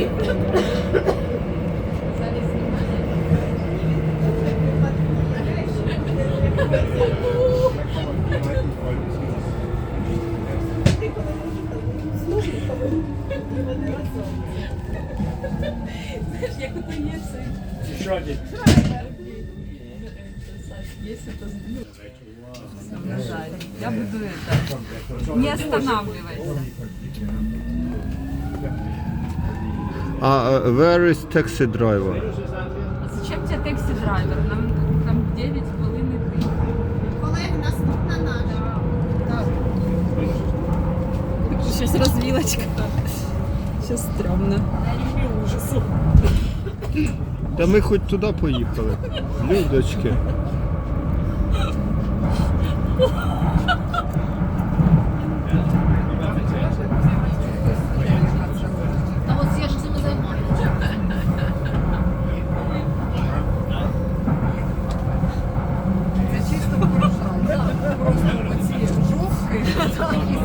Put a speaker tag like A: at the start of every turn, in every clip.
A: Як ото є цей.
B: Що ти?
A: Если это жаль. Я буду это. Не останавливайся.
C: А uh, where is taxi driver?
A: А зачем тебе таксі драйвер? Нам там 9 хвилин іти.
D: Колеги, наступна наша.
A: Сейчас развилочка. Сейчас стрёмно.
C: Та ми хоч туди поїхали. Людочки.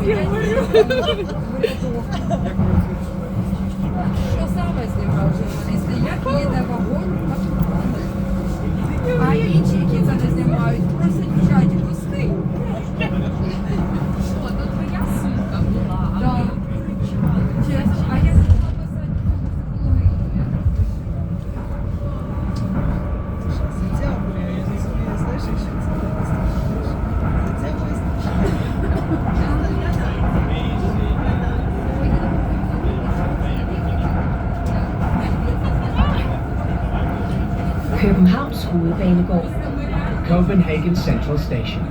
A: 이렇게
E: 물려. Copenhagen Central Station.